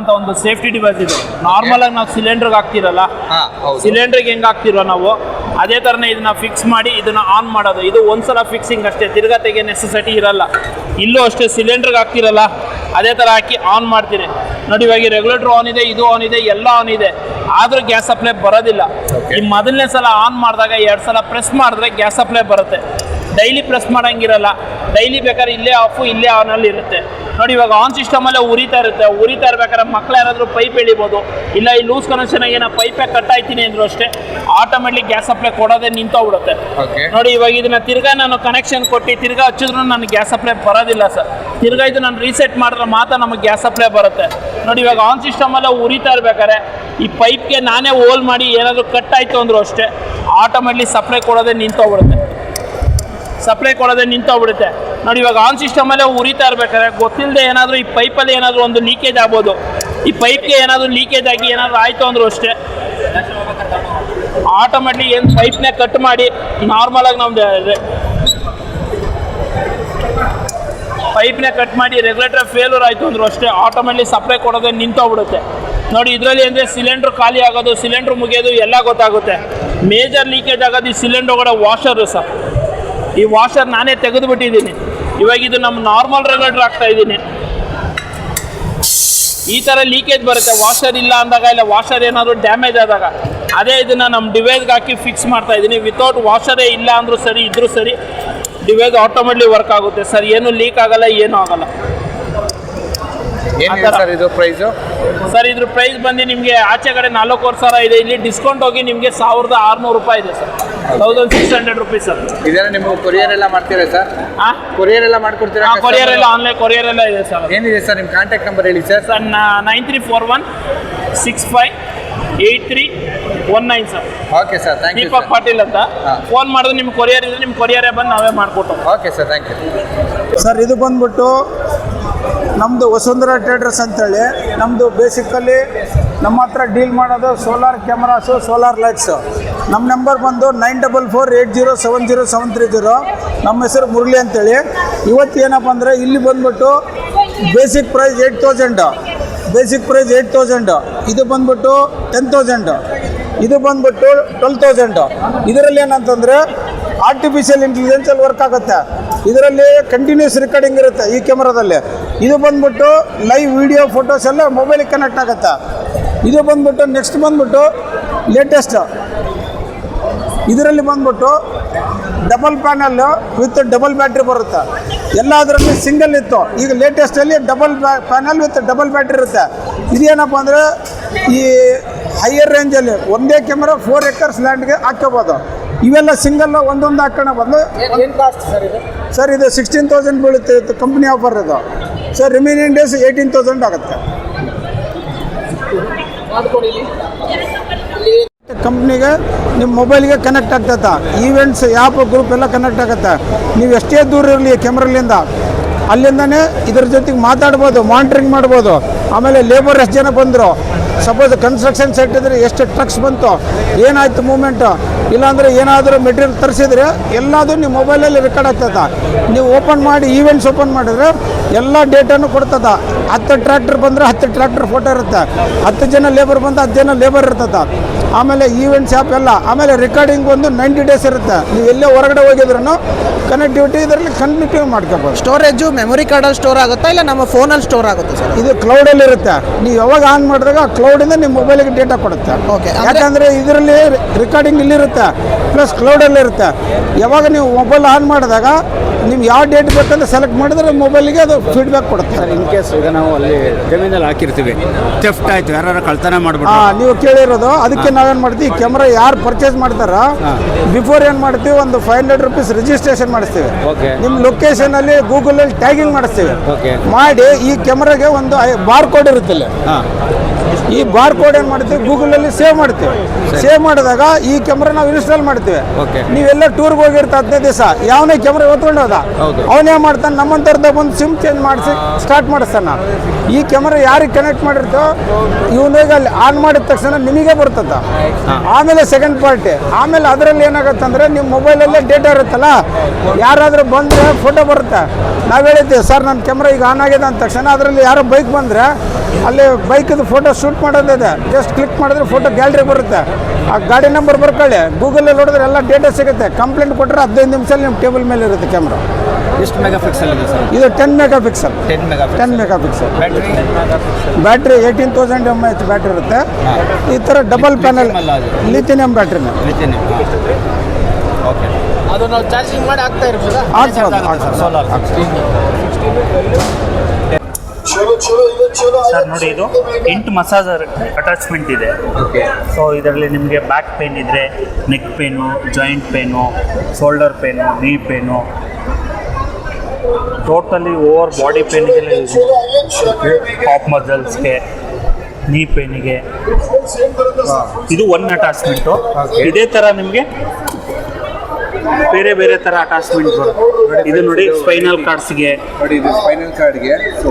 ಅಂತ ಒಂದು safety device ಇದೆ. ನಾರ್ಮಲ್ ಆಗಿ ನಾವು ಸಿಲಿಂಡರ್ಗೆ ಹಾಕ್ತಿರಲ್ಲ ಸಿಲಿಂಡರ್ ಹೌದು. ಸಿಲಿಂಡರ್ಗೆ ಹೆಂಗ್ ಹಾಕ್ತಿರೋ ನಾವು? ಅದೇ ತರನೇ ಇದನ್ನ ಫಿಕ್ಸ್ ಮಾಡಿ ಇದನ್ನ ಆನ್ ಮಾಡೋದು. ಇದು ಒಂದ್ಸಲ ಫಿಕ್ಸಿಂಗ್ ಅಷ್ಟೇ ತಿರ್ಗಾ ತೆಗೆ ನೆಸೆಸಿಟಿ ಇರಲ್ಲ. ಇಲ್ಲೂ ಅಷ್ಟೇ ಸಿಲಿಂಡರ್ಗೆ ಹಾಕ್ತಿರಲ್ಲ ಅದೇ ತರ ಹಾಕಿ ಆನ್ ಮಾಡ್ತೀನಿ ನೋಡಿ ಇವಾಗ ರೆಗ್ಯುಲೇಟರ್ ಆನ್ ಇದೆ ಇದು ಆನ್ ಇದೆ ಎಲ್ಲ ಆನ್ ಇದೆ. ಆದ್ರೂ ಗ್ಯಾಸ್ ಸಪ್ಲೈ ಬರೋದಿಲ್ಲ. ಈ ಮೊದಲನೇ ಸಲ ಆನ್ ಮಾಡಿದಾಗ ಎರಡು ಸಲ ಪ್ರೆಸ್ ಮಾಡಿದ್ರೆ ಗ್ಯಾಸ್ ಸಪ್ಲೈ ಬರುತ್ತೆ. ಡೈಲಿ ಪ್ರೆಸ್ ಮಾಡಂಗಿರಲ್ಲ. ಡೈಲಿ ಬೇಕಾದ್ರೆ ಇಲ್ಲೇ ಆಫು ಇಲ್ಲೇ ಆನಲ್ಲಿ ಇರುತ್ತೆ. ನೋಡಿ ಇವಾಗ ಆನ್ ಸಿಸ್ಟಮಲ್ಲೇ ಉರಿತಾ ಇರುತ್ತೆ. ಉರಿತಾ ಇರ್ಬೇಕಾದ್ರೆ ಮಕ್ಳು ಯಾರಾದರೂ ಪೈಪ್ ಎಳಿಬೋದು. ಇಲ್ಲ ಈ ಲೂಸ್ ಕನೆಕ್ಷನ್ ಏನೋ ಪೈಪೇ ಕಟ್ ಆಯ್ತೀನಿ ಅಂದ್ರು ಅಷ್ಟೇ ಆಟೋಮೆಟಿಕ್ ಗ್ಯಾಸ್ ಸಪ್ಲೈ ಕೊಡೋದೇ ನಿಂತೋಗ್ಬಿಡುತ್ತೆ ಓಕೆ ನೋಡಿ ಇವಾಗ ಇದನ್ನ ತಿರ್ಗಾ ನಾನು ಕನೆಕ್ಷನ್ ಕೊಟ್ಟು ತಿರ್ಗಾ ಹಚ್ಚಿದ್ರು ನನಗೆ ಗ್ಯಾಸ್ ಸಪ್ಲೈ ಬರೋದಿಲ್ಲ ಸರ್. ತಿರ್ಗಾ ಇದು ನಾನು ರೀಸೆಟ್ ಮಾಡಿದ್ರೆ ಮಾತ್ರ ನಮಗೆ ಗ್ಯಾಸ್ ಸಪ್ಲೈ ಬರುತ್ತೆ. ನೋಡಿ ಇವಾಗ ಆನ್ ಸಿಸ್ಟಮಲ್ಲೇ ಉರಿತಾ ಇರ್ಬೇಕಾದ್ರೆ ಈ ಪೈಪ್ಗೆ ನಾನೇ ಹೋಲ್ ಮಾಡಿ ಏನಾದರೂ ಕಟ್ ಆಯಿತು ಅಂದ್ರು ಅಷ್ಟೇ ಆಟೋಮೆಟ್ಲಿ ಸಪ್ಲೈ ಕೊಡೋದೇ ನಿಂತೋಗ್ಬಿಡುತ್ತೆ ಸಪ್ಲೈ ಕೊಡೋದೇ ನಿಂತೋಗ್ಬಿಡುತ್ತೆ. ನೋಡಿ, ಇವಾಗ ಆನ್ ಸಿಸ್ಟಮಲ್ಲೇ ಉರಿತಾ ಇರ್ಬೇಕಾದ್ರೆ ಗೊತ್ತಿಲ್ಲದೆ ಏನಾದರೂ ಈ ಪೈಪಲ್ಲಿ ಏನಾದರೂ ಒಂದು ಲೀಕೇಜ್ ಆಗ್ಬೋದು. ಈ ಪೈಪ್ಗೆ ಏನಾದರೂ ಲೀಕೇಜ್ ಆಗಿ ಏನಾದರೂ ಆಯಿತು ಅಂದರೂ ಅಷ್ಟೇ. ಆಟೋಮೆಟಿಕ್ ಏನು ಪೈಪ್ನೇ ಕಟ್ ಮಾಡಿ ನಾರ್ಮಲಾಗಿ ನಮ್ದು ಪೈಪ್ನೇ ಕಟ್ ಮಾಡಿ ರೆಗ್ಯುಲೇಟರ್ ಫೇಲ್ಯೂರ್ ಆಯಿತು ಅಂದರೂ ಅಷ್ಟೇ. ಆಟೋಮೆಟ್ಲಿ ಸಪ್ಲೈ ಕೊಡೋದೇ ನಿಂತೋಗ್ಬಿಡುತ್ತೆ. ನೋಡಿ, ಇದರಲ್ಲಿ ಅಂದರೆ ಸಿಲಿಂಡ್ರ್ ಖಾಲಿ ಆಗೋದು ಸಿಲಿಂಡ್ರ್ ಮುಗಿಯೋದು ಎಲ್ಲ ಗೊತ್ತಾಗುತ್ತೆ. ಮೇಜರ್ ಲೀಕೇಜ್ ಆಗೋದು ಈ ಸಿಲಿಂಡರ್ ಒಳಗಡೆ ವಾಷರು ಸರ್. ಈ ವಾಷರ್ ನಾನೇ ತೆಗೆದು ಬಿಟ್ಟಿದ್ದೀನಿ ಇವಾಗ ಇದು ನಮ್ಮ ನಾರ್ಮಲ್ ರೆಗ್ಯುಲೇಟರ್ ಆಗ್ತಾ ಇದ್ದೀನಿ. ಈ ಥರ ಲೀಕೇಜ್ ಬರುತ್ತೆ. ವಾಷರ್ ಇಲ್ಲ ಅಂದಾಗ ಇಲ್ಲ ವಾಷರ್ ಏನಾದರೂ ಡ್ಯಾಮೇಜ್ ಆದಾಗ. ಅದೇ ಇದನ್ನ ನಮ್ಮ ಡಿವೈಸ್ಗೆ ಹಾಕಿ ಫಿಕ್ಸ್ ಮಾಡ್ತಾ ಇದ್ದೀನಿ. ವಿತೌಟ್ ವಾಷರೇ ಇಲ್ಲ ಅಂದರೂ ಸರಿ ಇದ್ರೂ ಸರಿ ಡಿವೈಸ್ ಆಟೋಮೆಟ್ಲಿ ವರ್ಕ್ ಆಗುತ್ತೆ. ಸರ್ ಏನು ಲೀಕ್ ಆಗಲ್ಲ ಏನೂ ಆಗಲ್ಲ. ಸರ್ ಇದು ಪ್ರೈಸು ಸರ್ ಇದ್ರ ಪ್ರೈಸ್ ಬಂದು ನಿಮಗೆ ಆಚೆ ಕಡೆ ನಾಲ್ಕೂವರೆ ಸಾವಿರ ಇದೆ. ಇಲ್ಲಿ ಡಿಸ್ಕೌಂಟ್ ಹೋಗಿ ನಿಮಗೆ ಸಾವಿರದ ಆರುನೂರು ರೂಪಾಯಿ ಇದೆ sir. Thousand six hundred rupees sir. ಇದೆಲ್ಲ ನಿಮಗೆ ಕೊರಿಯರ್ ಎಲ್ಲ ಮಾಡ್ತೀರಾ ಸರ್? ಹಾಂ ಕೊರಿಯರ್ ಎಲ್ಲ ಮಾಡ್ಕೊಡ್ತೀರಾ ಕೊರಿಯರ್ ಎಲ್ಲ ಆನ್ಲೈನ್ ಕೊರಿಯರ್ ಎಲ್ಲ ಇದೆ ಸರ್. ಏನಿದೆ ಸರ್ ನಿಮ್ಮ ಕಾಂಟ್ಯಾಕ್ಟ್ ನಂಬರ್ ಹೇಳಿ sir? Sir nine three four one six five eight three one nine sir. Okay sir thank you Deepak Patil ಅಂತ. ಫೋನ್ ಮಾಡಿದ್ರೆ ನಿಮ್ಮ ಕೊರಿಯರ್ ಇದ್ರೆ ನಿಮ್ಮ ಕೊರಿಯರೇ ಬಂದು ನಾವೇ ಮಾಡಿಕೊಟ್ಟು okay sir thank you sir ಇದು ಬಂದ್ಬಿಟ್ಟು ನಮ್ಮದು ವಸುಂಧರಾ ಟ್ರೇಡರ್ಸ್ ಅಂತೇಳಿ ನಮ್ಮದು ಬೇಸಿಕಲಿ ನಮ್ಮ ಹತ್ರ ಡೀಲ್ ಮಾಡೋದು ಸೋಲಾರ್ ಕ್ಯಾಮ್ರಾಸು ಸೋಲಾರ್ ಲೈಟ್ಸು ನಮ್ಮ ನಂಬರ್ ಬಂದು nine double four eight zero seven zero seven three zero. ನಮ್ಮ ಹೆಸರು ಮುರಳಿ ಅಂತೇಳಿ. ಇವತ್ತು ಏನಪ್ಪ ಅಂದರೆ ಇಲ್ಲಿ ಬಂದ್ಬಿಟ್ಟು basic price eight thousand basic price eight thousand ಇದು ಬಂದ್ಬಿಟ್ಟು ಟೆನ್ ತೌಸಂಡು ಇದು ಬಂದ್ಬಿಟ್ಟು ಟ್ವೆಲ್ ತೌಸಂಡು ಇದರಲ್ಲಿ ಏನಂತಂದರೆ ಆರ್ಟಿಫಿಷಿಯಲ್ ಇಂಟೆಲಿಜೆನ್ಸಲ್ಲಿ ವರ್ಕ್ ಆಗುತ್ತೆ. ಇದರಲ್ಲಿ ಕಂಟಿನ್ಯೂಸ್ ರೆಕಾರ್ಡಿಂಗ್ ಇರುತ್ತೆ ಈ ಕ್ಯಾಮ್ರಾದಲ್ಲಿ ಇದು ಬಂದ್ಬಿಟ್ಟು ಲೈವ್ ವಿಡಿಯೋ ಫೋಟೋಸ್ ಎಲ್ಲ ಮೊಬೈಲಿಗೆ ಕನೆಕ್ಟ್ ಆಗುತ್ತೆ. ಇದು ಬಂದ್ಬಿಟ್ಟು ನೆಕ್ಸ್ಟ್ ಬಂದ್ಬಿಟ್ಟು ಲೇಟೆಸ್ಟ್ ಇದರಲ್ಲಿ ಬಂದ್ಬಿಟ್ಟು double panel with double battery ಬರುತ್ತೆ. ಎಲ್ಲದರಲ್ಲಿ ಸಿಂಗಲ್ ಇತ್ತು. ಈಗ ಲೇಟೆಸ್ಟಲ್ಲಿ double panel with double battery ಇರುತ್ತೆ. ಇದೇನಪ್ಪ ಅಂದರೆ ಈ ಹೈಯರ್ ರೇಂಜಲ್ಲಿ ಒಂದೇ ಕ್ಯಾಮ್ರಾ ಫೋರ್ ಎಕರ್ಸ್ ಲ್ಯಾಂಡ್ಗೆ ಹಾಕ್ಕೋಬೋದು. ಇವೆಲ್ಲ ಸಿಂಗಲ್ ಒಂದೊಂದು ಹಾಕೋಣ ಬಂದು. ಸರ್ ಇದು? ಸಿಕ್ಸ್ಟೀನ್ ತೌಸಂಡ್ ಬೀಳುತ್ತೆ. ಇದು ಕಂಪ್ನಿ ಆಫರ್ ಇದು. Sir remaining days eighteen thousand ಆಗುತ್ತೆ. ಕಂಪ್ನಿಗೆ ನಿಮ್ಮ ಮೊಬೈಲ್ಗೆ ಕನೆಕ್ಟ್ ಆಗ್ತೈತೆ. ಈವೆಂಟ್ಸ್ ಆ್ಯಪ್ ಗ್ರೂಪ್ ಎಲ್ಲ ಕನೆಕ್ಟ್ ಆಗುತ್ತೆ. ನೀವು ಎಷ್ಟೇ ದೂರ ಇರಲಿ ಕ್ಯಾಮ್ರಲಿಂದ ಅಲ್ಲಿಂದನೇ ಇದ್ರ ಜೊತೆಗೆ ಮಾತಾಡ್ಬೋದು ಮಾನಿಟ್ರಿಂಗ್ ಮಾಡ್ಬೋದು. ಆಮೇಲೆ ಲೇಬರ್ ಎಷ್ಟು ಜನ ಬಂದರು. ಸಪೋಸ್ ಕನ್ಸ್ಟ್ರಕ್ಷನ್ ಸೈಟ್ ಇದ್ರೆ ಎಷ್ಟು ಟ್ರಕ್ಸ್ ಬಂತು, ಏನಾಯ್ತು ಮೂಮೆಂಟು ಇಲ್ಲಾಂದರೆ ಏನಾದರೂ ಮೆಟೀರಿಯಲ್ ತರಿಸಿದ್ರೆ ಎಲ್ಲದೂ ನಿಮ್ಮ ಮೊಬೈಲಲ್ಲಿ ರೆಕಾರ್ಡ್ ಆಗ್ತದೆ ನೀವು ಓಪನ್ ಮಾಡಿ ಈವೆಂಟ್ಸ್ ಓಪನ್ ಮಾಡಿದ್ರೆ ಎಲ್ಲ ಡೇಟಾನು ಕೊಡ್ತದ ಹತ್ತು ಟ್ರ್ಯಾಕ್ಟರ್ ಬಂದರೆ ಹತ್ತು ಟ್ರ್ಯಾಕ್ಟರ್ ಫೋಟೋ ಇರುತ್ತೆ. ಹತ್ತು ಜನ ಲೇಬರ್ ಬಂದು ಹತ್ತು ಜನ ಲೇಬರ್ ಇರ್ತದೆ ಆಮೇಲೆ ಈವೆಂಟ್ ಶಾಪ್ ಎಲ್ಲ. ಆಮೇಲೆ ರೆಕಾರ್ಡಿಂಗ್ ಒಂದು ನೈಂಟಿ ಡೇಸ್ ಇರುತ್ತೆ. ನೀವು ಎಲ್ಲೇ ಹೊರಗಡೆ ಹೋಗಿದ್ರು ಕನೆಕ್ಟಿವಿಟಿ ಇದರಲ್ಲಿ ಕಂಟಿನ್ಯೂ ಮಾಡ್ಕೋಬೋದು. ಸ್ಟೋರೇಜು ಮೆಮೊರಿ ಕಾರ್ಡಲ್ಲಿ ಸ್ಟೋರ್ ಆಗುತ್ತಾ ಇಲ್ಲ ನಮ್ಮ ಫೋನಲ್ಲಿ ಸ್ಟೋರ್ ಆಗುತ್ತೆ ಸರ್? ಇದು ಕ್ಲೌಡಲ್ಲಿ ಇರುತ್ತೆ. ನೀವು ಯಾವಾಗ ಆನ್ ಮಾಡಿದಾಗ ಆ ಕ್ಲೌಡಿಂದ ನಿಮ್ಮ ಮೊಬೈಲಿಗೆ ಡೇಟಾ ಕೊಡುತ್ತೆ. ಓಕೆ ಯಾಕಂದರೆ ಇದರಲ್ಲಿ ರೆಕಾರ್ಡಿಂಗ್ ಇಲ್ಲಿರುತ್ತೆ. ಪ್ಲಸ್ ಕ್ಲೌಡಲ್ಲಿ ಇರುತ್ತೆ. ಯಾವಾಗ ನೀವು ಮೊಬೈಲ್ ಆನ್ ಮಾಡಿದಾಗ ನಿಮ್ಗೆ ಯಾವ ಡೇಟ್ ಬೇಕಂತ ಸೆಲೆಕ್ಟ್ ಮಾಡಿದ್ರೆ ಮೊಬೈಲಿಗೆ ಅದು ಫೀಡ್ಬ್ಯಾಕ್ ಕೊಡುತ್ತೆ. ಸರ್ ಇನ್ ಕೇಸ್ ಈಗ ನಾವು ಅಲ್ಲಿ ಜಮೀನಲ್ಲಿ ಹಾಕಿರ್ತೀವಿ ಥೆಫ್ಟ್ ಆಯ್ತು ಯಾರು ಕಳ್ತನ ಮಾಡ್ಬಿಟ್ಟು ಹಾಂ ನೀವು ಕೇಳಿರೋದು ಅದಕ್ಕೆ ನಾವೇನು ಮಾಡ್ತೀವಿ ಕ್ಯಾಮ್ರಾ ಯಾರು ಪರ್ಚೇಸ್ ಮಾಡ್ತಾರ ಬಿಫೋರ್ ಏನು ಮಾಡ್ತೀವಿ ಒಂದು ಫೈವ್ ಹಂಡ್ರೆಡ್ ರುಪೀಸ್ ರಿಜಿಸ್ಟ್ರೇಷನ್ ಮಾಡಿಸ್ತೀವಿ. ಓಕೆ ನಿಮ್ಮ ಲೊಕೇಶನಲ್ಲಿ ಗೂಗಲಲ್ಲಿ ಟ್ಯಾಗಿಂಗ್ ಮಾಡಿಸ್ತೀವಿ. ಓಕೆ ಮಾಡಿ ಈ ಕ್ಯಾಮ್ರಾಗೆ ಒಂದು ಬಾರ್ ಕೋಡ್ ಇರುತ್ತಲ್ಲ. ಹಾಂ. ಈ ಬಾರ್ ಕೋಡ್ ಏನು ಮಾಡ್ತೀವಿ? ಗೂಗಲಲ್ಲಿ ಸೇವ್ ಮಾಡ್ತೀವಿ. ಸೇವ್ ಮಾಡಿದಾಗ ಈ ಕ್ಯಾಮ್ರಾ ನಾವು ಇನ್ಸ್ಟಾಲ್ ಮಾಡ್ತೀವಿ. ನೀವೆಲ್ಲ ಟೂರ್ಗೆ ಹೋಗಿರ್ತ ಹದಿನೈದು ದಿವಸ ಯಾವನೇ ಕ್ಯಾಮ್ರಾ ಹೊತ್ಕೊಂಡು ಹೋದ. ಅವನೇ ಮಾಡ್ತಾನೆ? ನಮ್ಮಂತರ್ದ ಬಂದು ಸಿಮ್ ಚೇಂಜ್ ಮಾಡಿಸಿ ಸ್ಟಾರ್ಟ್ ಮಾಡಿಸ್ತಾನ ಈ ಕ್ಯಾಮ್ರಾ ಯಾರಿಗೆ ಕನೆಕ್ಟ್ ಮಾಡಿರ್ತೋ ಇವನಿಗೆ ಅಲ್ಲಿ ಆನ್ ಮಾಡಿದ ತಕ್ಷಣ ನಿಮಗೆ ಬರ್ತದ. ಆಮೇಲೆ ಸೆಕೆಂಡ್ ಪಾರ್ಟಿ ಆಮೇಲೆ ಅದರಲ್ಲಿ ಏನಾಗುತ್ತೆ ಅಂದರೆ ನಿಮ್ಮ ಮೊಬೈಲಲ್ಲೇ ಡೇಟಾ ಇರುತ್ತಲ್ಲ ಯಾರಾದರೂ ಬಂದರೆ ಫೋಟೋ ಬರುತ್ತೆ. ನಾವು ಹೇಳಿದ್ದೆ ಸರ್ ನನ್ನ ಕ್ಯಾಮ್ರಾ ಈಗ ಆನ್ ಆಗಿದೆ ಅಂದ ತಕ್ಷಣ ಅದರಲ್ಲಿ ಯಾರೋ ಬೈಕ್ ಬಂದರೆ ಅಲ್ಲಿ ಬೈಕದು ಫೋಟೋ ಶೂಟ್ ಮಾಡೋದಿದೆ. ಜಸ್ಟ್ ಕ್ಲಿಕ್ ಮಾಡಿದ್ರೆ ಫೋಟೋ ಗ್ಯಾಲರಿ ಬರುತ್ತೆ. ಆ ಗಾಡಿ ನಂಬರ್ ಬರ್ಕೊಳ್ಳಿ. ಗೂಗಲಲ್ಲಿ ನೋಡಿದ್ರೆ ಎಲ್ಲ ಡೇಟಾ ಸಿಗುತ್ತೆ. ಕಂಪ್ಲೇಂಟ್ ಕೊಟ್ಟರೆ ಹದಿನೈದು ನಿಮಿಷದಲ್ಲಿ ನಿಮ್ಮ ಟೇಬಲ್ ಮೇಲೆ ಇರುತ್ತೆ ಕ್ಯಾಮ್ರಾ ಎಷ್ಟು ಮೆಗಾ ಪಿಕ್ಸಲ್ ಇದೆ ಸರ್? ಇದು ten megapixel ten mega ten megapixel battery battery eighteen thousand M H battery ಇರುತ್ತೆ ಈ ಥರ ಡಬಲ್ ಪ್ಯಾನಲ್? ಲಿಥಿನಿಯಂ ಬ್ಯಾಟ್ರಿನ ಲಿಥಿಯಂ ಓಕೆ ಅದು ನಾವು ಚಾರ್ಜಿಂಗ್ ಮಾಡಿ ಆಗ್ತಾ ಇರ್ಬೋದಾ? ಸರ್ ನೋಡಿ ಇದು ಎಂಟು ಮಸಾಜರ್ ಅಟ್ಯಾಚ್ಮೆಂಟ್ ಇದೆ. ಸೊ ಇದರಲ್ಲಿ ನಿಮಗೆ ಬ್ಯಾಕ್ ಪೇನ್ ಇದ್ದರೆ neck pain joint pain shoulder pain knee pain totally over body ಪೇನಿಗೆಲ್ಲ use top ಮಸಲ್ಸ್ಗೆ ನೀ ಪೇನಿಗೆ ಇದು ಒನ್ ಅಟ್ಯಾಚ್ಮೆಂಟು ಇದೇ ಥರ ನಿಮಗೆ ಬೇರೆ ಬೇರೆ ಥರ ಅಟ್ಯಾಚ್ಮೆಂಟ್ ಇದು ನೋಡಿ ಸ್ಪೈನಲ್ ಕಾರ್ಡ್ಸ್ಗೆ ನೋಡಿ ಇದು ಸ್ಪೈನಲ್ ಕಾರ್ಡ್ಗೆ ಸೊ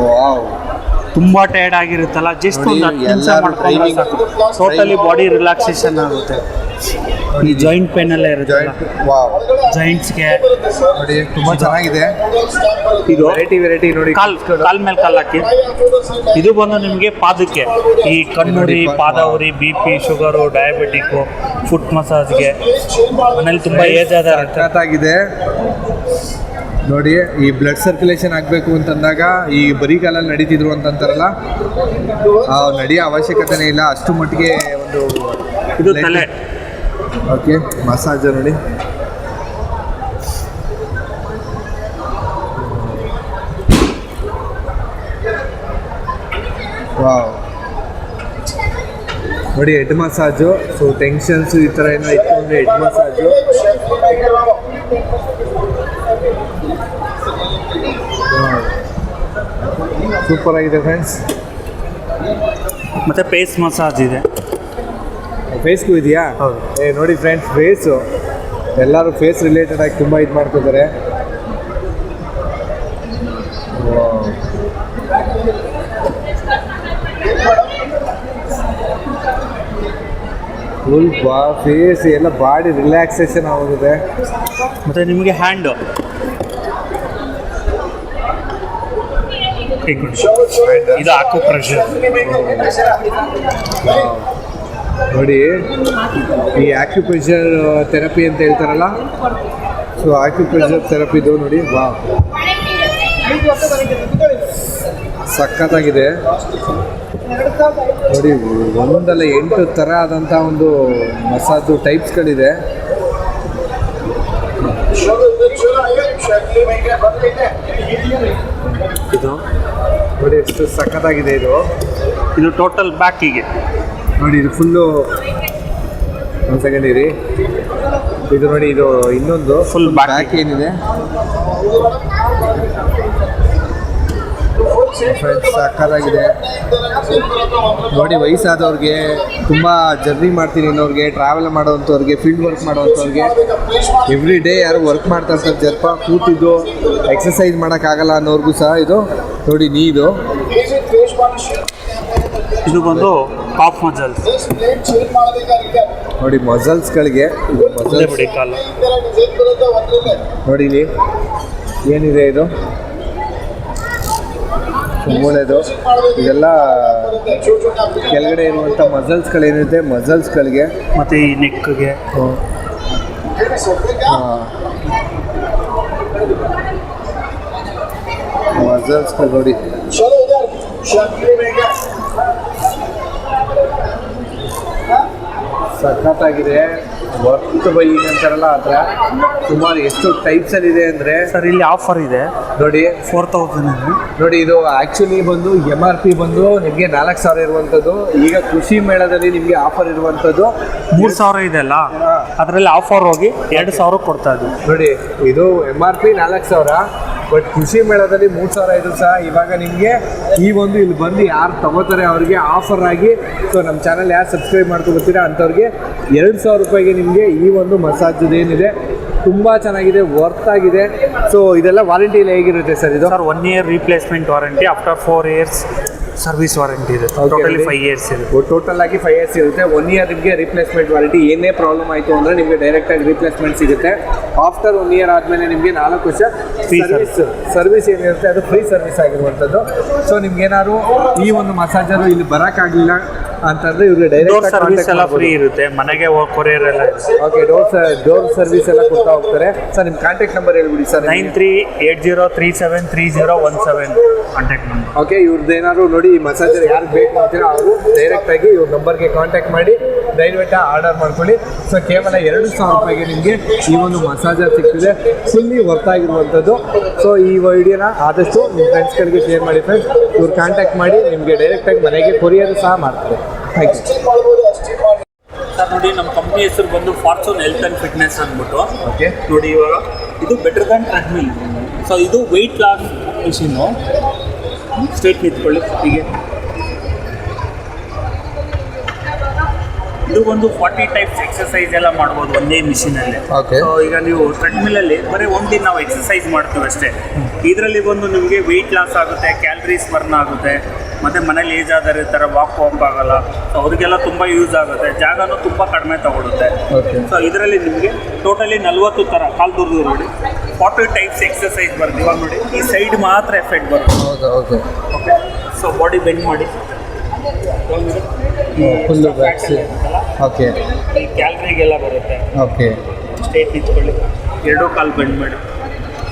ತುಂಬಾ ಟೈರ್ಡ್ ಆಗಿರುತ್ತಲ್ಲ ಜಸ್ಟ್ ಒಂದು ಹತ್ತು ನಿಮಿಷ ಮಾಡ್ಕೊಂಡ್ರೆ ಸಾಕು. ಟೋಟಲಿ ಬಾಡಿ ರಿಲ್ಯಾಕ್ಸೇಷನ್ ಆಗುತ್ತೆ. ಈ ಜಾಯಿಂಟ್ ಪೇನ್ ಎಲ್ಲ ಇರುತ್ತೆ ಜಾಯಿಂಟ್ಸ್ಗೆ ನೋಡಿ ತುಂಬಾ ಚೆನ್ನಾಗಿದೆ. ಇದು ವೆರೈಟಿ ವೆರೈಟಿ ನೋಡಿ ಕಾಲ್ ಕಾಲ್ ಮೇಲೆ ಕಾಲ್ ಹಾಕಿ. ಇದು ಬಂದು ನಿಮಗೆ ಪಾದಕ್ಕೆ ಈ ಕಣ್ಣುರಿ ಪಾದ. ಉರಿ B P sugar diabetic foot ಮಸಾಜ್ಗೆ ಮನೇಲಿ ತುಂಬಾ ಏಜ್ ಆದ ಸಖತ್ತಾಗಿದೆ. ನೋಡಿ ಈ ಬ್ಲಡ್ ಸರ್ಕ್ಯುಲೇಷನ್ ಆಗಬೇಕು ಅಂತಂದಾಗ ಈ ಬರೀ ಕಾಲಲ್ಲಿ ನಡೀತಿದ್ರು ಅಂತಂತಾರಲ್ಲ ಆ ನಡೆಯೋ ಅವಶ್ಯಕತೆನೇ ಇಲ್ಲ. ಅಷ್ಟು ಮಟ್ಟಿಗೆ ಒಂದು ಇದು ತಲೆ. ಓಕೆ ಮಸಾಜ್ ನೋಡಿ. ವಾವ್ ನೋಡಿ ಹೆಡ್ ಮಸಾಜು ಸೊ ಟೆನ್ಷನ್ಸು ಈ ಥರ ಏನೋ ಇತ್ತು ಅಂದರೆ ಹೆಡ್ ಮಸಾಜು ಸೂಪರ್ ಆಗಿದೆ ಫ್ರೆಂಡ್ಸ್ ಮತ್ತೆ ಫೇಸ್ ಮಸಾಜ್ ಇದೆ. ಫೇಸ್ಗೂ ಇದೆಯಾ? ಹೌದು. ಏ ನೋಡಿ ಫ್ರೆಂಡ್ಸ್ ಫೇಸು ಎಲ್ಲರೂ ಫೇಸ್ ರಿಲೇಟೆಡ್ ಆಗಿ ತುಂಬ ಇದು ಮಾಡ್ತಿದ್ದಾರೆ. ಫುಲ್ ಬಾ ಫೇಸ್ ಎಲ್ಲ ಬಾಡಿ ರಿಲ್ಯಾಕ್ಸೇಷನ್ ಆಗೋಗಿದೆ. ಮತ್ತೆ ನಿಮಗೆ ಹ್ಯಾಂಡು ಇದು ಹಾಕೋ ಪ್ರೆಷರ್ ನೋಡಿ ಈ ಆಕ್ಯುಪ್ರೆಷರ್ ಥೆರಪಿ ಅಂತ ಹೇಳ್ತಾರಲ್ಲ ಸೊ ಆಕ್ಯುಪ್ರೆಷರ್ ಥೆರಪಿದು ನೋಡಿ ವಾ ಸಖತ್ತಾಗಿದೆ. ನೋಡಿ ಒಂದಲ್ಲ ಎಂಟು ಥರ ಆದಂಥ ಒಂದು ಮಸಾಜು ಟೈಪ್ಸ್ಗಳಿದೆ. ಇದು ನೋಡಿ ಎಷ್ಟು ಸಖತ್ತಾಗಿದೆ ಇದು. ಇದು ಟೋಟಲ್ ಬ್ಯಾಕಿಗೆ ನೋಡಿ ಇದು ಫುಲ್ಲು ಒಂದು ಸೆಕೆಂಡ್ ಇರಿ. ಇದು ನೋಡಿ ಇದು ಇನ್ನೊಂದು ಫುಲ್. ಬ್ಯಾಕ್ ಏನಿದೆ? ಫ್ರೆಂಡ್ಸ್ ಸಕ್ಕತ್ತಾಗಿದೆ ನೋಡಿ ವಯಸ್ಸಾದವ್ರಿಗೆ ತುಂಬ ಜರ್ನಿ ಮಾಡ್ತೀನಿ ಅನ್ನೋರಿಗೆ ಟ್ರಾವೆಲ್ ಮಾಡೋವಂಥವ್ರಿಗೆ ಫೀಲ್ಡ್ ವರ್ಕ್ ಮಾಡೋವಂಥವ್ರಿಗೆ. ಎವ್ರಿ ಡೇ ಯಾರು ವರ್ಕ್ ಮಾಡ್ತಾ ಇರ್ತಾರೆ ಜರ್ಪ ಕೂತಿದ್ದು ಎಕ್ಸಸೈಸ್ ಮಾಡೋಕ್ಕಾಗಲ್ಲ ಅನ್ನೋರ್ಗೂ ಸಹ ಇದು ನೋಡಿ ನೀ ಇದು ಇದು ಬಂದು ಕಾಫ್ ಮಜಲ್ಸ್ ನೋಡಿ ಕಾಲು. ನೋಡಿ ಇಲ್ಲಿ ಏನಿದೆ ಇದು? ಮೂಳೆದು ಇದೆಲ್ಲ ಕೆಳಗಡೆ ಇರುವಂಥ ಮಸಲ್ಸ್ಗಳೇನಿದೆ ಮಸಲ್ಸ್ಗಳಿಗೆ. ಮತ್ತೆ ಈ ನೆಕ್ಗೆ ಮಸಲ್ಸ್ಗಳು ನೋಡಿ. ಸಖತ್ತಾಗಿದೆ. ವರ್ತ್ ಬೈಯಿಂಗ್ ಅಂತಾರಲ್ಲ ಆ ಥರ. ಸುಮಾರು ಎಷ್ಟು ಟೈಪ್ಸಲ್ಲಿ ಇದೆ ಅಂದರೆ ಸರ್ ಇಲ್ಲಿ ಆಫರ್ ಇದೆ. ನೋಡಿ. ಫೋರ್ ತೌಸಂಡ್ ನೋಡಿ ಇದು ಆಕ್ಚುಲಿ ಬಂದು ಎಂ ಆರ್ ಪಿ ಬಂದು ನಿಮಗೆ ನಾಲ್ಕು ಸಾವಿರ ಇರುವಂಥದ್ದು. ಈಗ ಕೃಷಿ ಮೇಳದಲ್ಲಿ ನಿಮಗೆ ಆಫರ್ ಇರುವಂಥದ್ದು. ಮೂರು ಸಾವಿರ ಇದೆ ಅಲ್ಲ? ಅದರಲ್ಲಿ ಆಫರ್ ಹೋಗಿ ಎರಡು ಸಾವಿರ ಕೊಡ್ತಾ ನೋಡಿ ಇದು ಎಂ ಆರ್ ಪಿ ನಾಲ್ಕು ಸಾವಿರ. ಬಟ್ ಕೃಷಿ ಮೇಳದಲ್ಲಿ ಮೂರು ಸಾವಿರ ಇದು ಸಹ ಇವಾಗ ನಿಮಗೆ ಈ ಒಂದು ಇಲ್ಲಿ ಬಂದು ಯಾರು ತಗೋತಾರೆ ಅವ್ರಿಗೆ ಆಫರ್ ಆಗಿ. ಸೊ ನಮ್ಮ ಚಾನಲ್ ಯಾರು ಸಬ್ಸ್ಕ್ರೈಬ್ ಮಾಡ್ಕೊಬರ್ತೀರಾ ಅಂಥವ್ರಿಗೆ ಎರಡು ಸಾವಿರ ರೂಪಾಯಿಗೆ ನಿಮಗೆ ಈ ಒಂದು ಮಸಾಜ್ ಏನಿದೆ, ತುಂಬ ಚೆನ್ನಾಗಿದೆ ವರ್ತ್ ಆಗಿದೆ. ಸೊ ಇದೆಲ್ಲ ವಾರಂಟಿ ಹೇಗಿರುತ್ತೆ ಸರ್ ಇದು? Sir one year replacement warranty after four years service warranty ಇದೆ. ಟೋಟಲಿ ಫೈವ್ ಇಯರ್ಸ್ ಇರುತ್ತೆ ಟೋಟಲ್ ಆಗಿ ಫೈವ್ ಇಯರ್ಸ್ ಇರುತ್ತೆ. ಒನ್ ಇಯರ್ ನಿಮಗೆ ರಿಪ್ಲೇಸ್ಮೆಂಟ್ ವಾರಂಟಿ ಏನೇ ಪ್ರಾಬ್ಲಮ್ ಆಯಿತು ಅಂದರೆ ನಿಮಗೆ ಡೈರೆಕ್ಟಾಗಿ ರಿಪ್ಲೇಸ್ಮೆಂಟ್ ಸಿಗುತ್ತೆ. ಆಫ್ಟರ್ ಒನ್ ಇಯರ್ ಆದಮೇಲೆ ನಿಮಗೆ ನಾಲ್ಕು ವರ್ಷ ಫ್ರೀ ಸರ್ವಿಸ್ ಸರ್ವಿಸ್ ಏನಿರುತ್ತೆ ಅದು ಫ್ರೀ ಸರ್ವಿಸ್ ಆಗಿರುವಂಥದ್ದು. ಸೊ ನಿಮ್ಗೆ ಏನಾದ್ರು ಈ ಒಂದು ಮಸಾಜರು ಇಲ್ಲಿ ಬರೋಕ್ಕಾಗಲಿಲ್ಲ. ಅಂತಂದ್ರೆ ಇವ್ರಿಗೆ ಡೋರ್ ಡೈರೆಕ್ಟ್ ಸರ್ವಿಸ್ ಎಲ್ಲ ಫ್ರೀ ಇರುತ್ತೆ ಮನೆಗೆ ಕೊರಿಯರ್ ಎಲ್ಲ ಓಕೆ ಡೋರ್ ಡೋರ್ ಸರ್ವಿಸ್ ಎಲ್ಲ ಕೊಡ್ತಾ ಹೋಗ್ತಾರೆ. ಸರ್ ನಿಮ್ಮ ಕಾಂಟ್ಯಾಕ್ಟ್ ನಂಬರ್ ಹೇಳ್ಬಿಡಿ sir nine three eight zero three seven three zero one seven contact number okay ಇವ್ರದ್ದು ಏನಾದ್ರು ನೋಡಿ ಈ ಮಸಾಜರ್ ಯಾರು ಬೇಕು ಅಂತೀರಾ ಅವರು ಡೈರೆಕ್ಟ್ ಆಗಿ ಇವ್ರ ನಂಬರ್ಗೆ ಕಾಂಟ್ಯಾಕ್ಟ್ ಮಾಡಿ ದಯವಿಟ್ಟು ಆರ್ಡರ್ ಮಾಡ್ಕೊಳ್ಳಿ. ಸೊ ಕೇವಲ ಎರಡು ಸಾವಿರ ರೂಪಾಯಿಗೆ ನಿಮಗೆ ಈ ಒಂದು ಮಸಾಜರ್ ಸಿಗ್ತಿದೆ. ಫುಲ್ಲಿ ವರ್ತ್ ಆಗಿರುವಂಥದ್ದು. ಸೊ ಈ ವಿಡಿಯೋನ ಆದಷ್ಟು ನಿಮ್ಮ ಫ್ರೆಂಡ್ಸ್ಗಳಿಗೆ ಶೇರ್ ಮಾಡಿ ಫ್ರೆಂಡ್ಸ್ ಇವ್ರು ಕಾಂಟ್ಯಾಕ್ಟ್ ಮಾಡಿ ನಿಮಗೆ ಡೈರೆಕ್ಟಾಗಿ ಮನೆಗೆ ಕೊರಿಯರ್ ಸಹ ಮಾಡ್ತಾರೆ. ಥ್ಯಾಂಕ್ ಯು ಸರ್ ನೋಡಿ ನಮ್ಮ ಕಂಪ್ನಿ ಹೆಸರು ಬಂದು ಫಾರ್ಚೂನ್ ಹೆಲ್ತ್ ಆ್ಯಂಡ್ ಫಿಟ್ನೆಸ್ ಅಂದ್ಬಿಟ್ಟು. ಓಕೆ ನೋಡಿ ಇವಾಗ ಇದು ಬೆಟರ್ ದನ್ ಟ್ರೆಡ್ಮಿಲ್ ಸೊ ಇದು ವೆಯ್ಟ್ ಲಾಸ್ ಮಿಷಿನ್ನು ಸ್ಟ್ರೇಟ್ ನಿಂತ್ಕೊಳ್ಳಿ ಹೀಗೆ. ಇದು ಒಂದು ಫಾರ್ಟಿ ಟೈಪ್ಸ್ ಎಕ್ಸಸೈಸ್ ಎಲ್ಲ ಮಾಡ್ಬೋದು ಒಂದೇ ಮಿಷಿನಲ್ಲಿ ಅಲ್ಲಿ. ಸೊ ಈಗ ನೀವು ಟ್ರೆಡ್ಮಿಲಲ್ಲಿ ಬರೀ ಒಂದಿ ನಾವು ಎಕ್ಸಸೈಸ್ ಮಾಡ್ತೀವಿ ಅಷ್ಟೇ. ಇದರಲ್ಲಿ ಬಂದು ನಿಮಗೆ ವೆಯ್ಟ್ ಲಾಸ್ ಆಗುತ್ತೆ ಕ್ಯಾಲರೀಸ್ ಬರ್ನ್ ಆಗುತ್ತೆ. ಮತ್ತು ಮನೇಲಿ ಏಜ್ ಆದರೆ ಇರ್ತಾರೆ ವಾಕ್ ವಾಕ್ ಆಗಲ್ಲ. ಸೊ ಅವರಿಗೆಲ್ಲ ತುಂಬ ಯೂಸ್ ಆಗುತ್ತೆ. ಜಾಗನೂ ತುಂಬ ಕಡಿಮೆ ತಗೊಳುತ್ತೆ. ಸೊ ಇದರಲ್ಲಿ ನಿಮಗೆ ಟೋಟಲಿ ನಲ್ವತ್ತು ಥರ ಕಾಲು ದುರ್ದು ನೋಡಿ. ಫಾರ್ಟಿ ಟೈಪ್ಸ್ ಎಕ್ಸಸೈಸ್ ಬರುತ್ತೆ. ಇವಾಗ ನೋಡಿ ಈ ಸೈಡ್ ಮಾತ್ರ ಎಫೆಕ್ಟ್ ಬರುತ್ತೆ. ಹೌದು ಓಕೆ ಸೊ ಬಾಡಿ ಬೆಂಡ್ ಮಾಡಿ. ಫುಲ್ಲು ಓಕೆ ಕ್ಯಾಲ್ರಿಗೆಲ್ಲ ಬರುತ್ತೆ. ಓಕೆ ಸ್ಟೇಟ್ ನಿಂತ್ಕೊಳ್ಳಿ. ಎರಡೂ ಕಾಲು ಬೆಂಡ್ ಮಾಡಿ.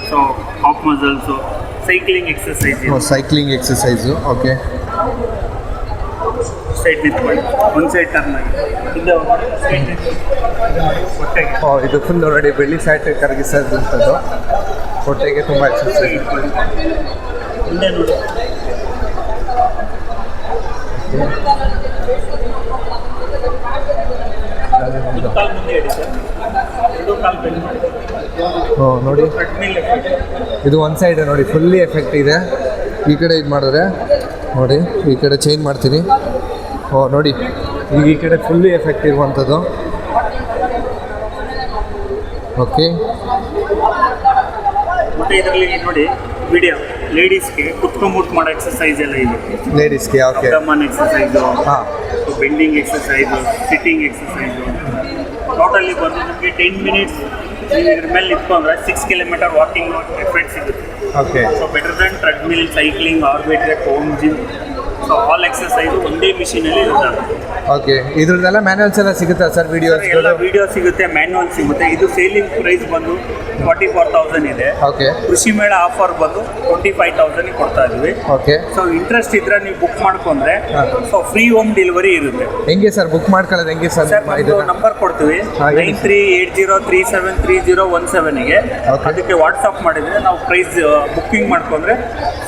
So half muscles cycling exercise cycling exercise okay straight ನಿಂತ್ಕೊಳ್ಳಿ ಒಂದು ಸೈಡ್ ಟರ್ನ್ ಆಗಿ ಹಿಂದೆ ಹೋಗಿ ಸ್ಟ್ರೈಟ್ ನಿಂತ್ಕೊಳ್ಳಿ ಹೊಟ್ಟೆಗೆ ಓ ಇದು ಫುಲ್ ನೋಡಿ ಬೆಳ್ಳಿ ಸೈಟ್ ಕರಗಿಸೋದಂಥದ್ದು ಹೊಟ್ಟೆಗೆ ತುಂಬ ಹಿಂದೆ ಓ ನೋಡಿ. ಇದು ಒಂದು ಸೈಡ್ ನೋಡಿ. ಫುಲ್ಲಿ ಎಫೆಕ್ಟ್ ಇದೆ. ಈ ಕಡೆ ಇದು ಮಾಡಿದ್ರೆ ನೋಡಿ ಈ ಕಡೆ ಚೇಂಜ್ ಮಾಡ್ತೀನಿ. ಓ ನೋಡಿ ಈಗ ಈ ಕಡೆ ಫುಲ್ಲಿ ಎಫೆಕ್ಟ್ ಇರುವಂಥದ್ದು. ಓಕೆ ಮತ್ತೆ ಇದರಲ್ಲಿ ನೋಡಿ ವಿಡಿಯೋ ಲೇಡೀಸ್ಗೆ ಕುತ್ಕೊಂಡ್ಬಿಟ್ಟು ಮಾಡೋ ಎಕ್ಸಸೈಸ್ ಎಲ್ಲ ಇದೆ. ಲೇಡೀಸ್ಗೆ ಓಕೆ ಅಬ್ಡಮನ್ ಎಕ್ಸಸೈಸು ಹಾಂ. Bending exercise sitting exercise totally ಬಂದು ನಿಮಗೆ ಟೆನ್ ಮಿನಿಟ್ಸ್ ಇದ್ರ ಮೇಲೆ ನಿಂತ್ಕೊಂಡ್ರೆ ಸಿಕ್ಸ್ ಕಿಲೋಮೀಟರ್ ವಾಕಿಂಗ್ ಎಫೆಕ್ಟ್ ಸಿಗುತ್ತೆ. Okay so better than treadmill cycling Orbitrek home gym so all exercise ಒಂದೇ ಮಿಷಿನಲ್ಲಿ ಇರುತ್ತೆ? ಓಕೆ ಇದ್ರದ್ದೆಲ್ಲ ಮ್ಯಾನ್ಯಲ್ಸ್ ಎಲ್ಲ ಸಿಗುತ್ತಾ ಸರ್ ಎಲ್ಲ ವಿಡಿಯೋಸ್ಗಳು ವಿಡಿಯೋ ಸಿಗುತ್ತೆ ಮ್ಯಾನ್ಯಲ್ ಸಿಗುತ್ತೆ. ಇದು ಸೇಲಿಂಗ್ ಪ್ರೈಸ್ ಬಂದು ಫಾರ್ಟಿ ಫೋರ್ ತೌಸಂಡ್ ಇದೆ. ಓಕೆ ಕೃಷಿ ಮೇಳ ಆಫರ್ ಬಂದು ಟ್ವೆಂಟಿ ಫೈವ್ ತೌಸಂಡ್ ಕೊಡ್ತಾ ಇದ್ವಿ. ಓಕೆ ಸೊ ಇಂಟ್ರೆಸ್ಟ್ ಇದ್ರೆ ನೀವು ಬುಕ್ ಮಾಡ್ಕೊಂಡ್ರೆ. ಸೊ ಫ್ರೀ ಹೋಮ್ ಡೆಲಿವರಿ ಇರುತ್ತೆ. ಹೆಂಗೆ ಸರ್ ಬುಕ್ ಮಾಡ್ಕೊಳ್ಳೋದು? ಹೆಂಗೆ ಸರ್ ಸರ್ ಇದು? ನಂಬರ್ ಕೊಡ್ತೀವಿ. Nine three eight zero three seven three zero one ಸೆವೆನ್ಗೆ ಅದಕ್ಕೆ ವಾಟ್ಸಪ್ ಮಾಡಿದ್ರೆ ನಾವು ಪ್ರೈಸ್ ಬುಕ್ಕಿಂಗ್ ಮಾಡ್ಕೊಂಡ್ರೆ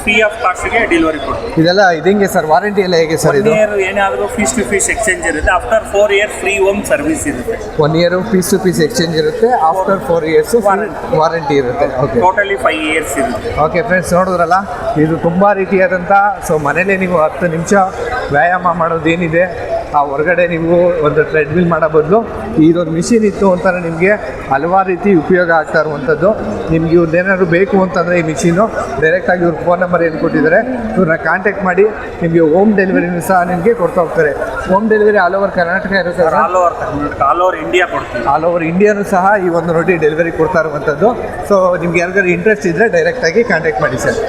ಫ್ರೀ ಆಫ್ ಕಾಸ್ಟ್ಗೆ ಡೆಲಿವರಿ ಕೊಡ್ತೀವಿ. ಇದೆಲ್ಲ ಇದೆ ಹೆಂಗೆ ಸರ್ ವಾರಂಟಿ ಎಲ್ಲ ಹೇಗೆ ಸರ್ ಇದು? ಇಯರ್ ಏನಾದರೂ ಫೀಸ್ ಟು ಫೀಸ್ ಎಕ್ಸ್ಚೇಂಜ್ ಇರುತ್ತೆ. After four year free home service ಇರುತ್ತೆ. One year piece to piece exchange ಇರುತ್ತೆ. ಆಫ್ಟರ್ ಫೋರ್ ಇಯರ್ಸ್ ವಾರಂಟಿ ಇರುತ್ತೆ. ಓಕೆ ಟೋಟಲಿ ಫೈವ್ ಇಯರ್ಸ್ ಇರುತ್ತೆ. ಓಕೆ ಫ್ರೆಂಡ್ಸ್ ನೋಡಿದ್ರಲ್ಲ? ಇದು ತುಂಬ ರೀತಿಯಾದಂಥ ಸೊ ಮನೇಲಿ ನೀವು ಹತ್ತು ನಿಮಿಷ ವ್ಯಾಯಾಮ ಮಾಡೋದೇನಿದೆ ಆ ಹೊರಗಡೆ ನೀವು ಒಂದು ಟ್ರೆಡ್ಮಿಲ್ ಮಾಡೋ ಬದಲು ಇದೊಂದು ಮಿಷಿನ್ ಇತ್ತು ಅಂತಾರೆ ನಿಮಗೆ ಹಲವಾರು ರೀತಿ ಉಪಯೋಗ ಆಗ್ತಾ ಇರುವಂಥದ್ದು. ನಿಮ್ಗೆ ಇವ್ರದ್ದು ಏನಾದ್ರು ಬೇಕು ಅಂತಂದರೆ ಈ ಮಿಷಿನು ಡೈರೆಕ್ಟಾಗಿ ಇವ್ರ ಫೋನ್ ನಂಬರ್ ಏನು ಕೊಟ್ಟಿದ್ದಾರೆ ಇವ್ರನ್ನ ಕಾಂಟ್ಯಾಕ್ಟ್ ಮಾಡಿ ನಿಮಗೆ ಹೋಮ್ ಡೆಲಿವರಿನೂ ಸಹ ನಿಮಗೆ ಕೊಡ್ತಾ ಹೋಗ್ತಾರೆ. Home delivery all over Karnataka ಇರುತ್ತೆ all over Karnataka all over India ಕೊಡ್ತೀವಿ. ಆಲ್ ಓವರ್ ಇಂಡಿಯಾನು ಸಹ ಈ ಒಂದು ನೋಡಿ ಡೆಲಿವರಿ ಕೊಡ್ತಾ ಇರುವಂಥದ್ದು. ಸೊ ನಿಮ್ಗೆ ಯಾರಿಗಾದ್ರು ಇಂಟ್ರೆಸ್ಟ್ ಇದ್ದರೆ ಡೈರೆಕ್ಟಾಗಿ ಕಾಂಟ್ಯಾಕ್ಟ್ ಮಾಡಿ ಸರ್.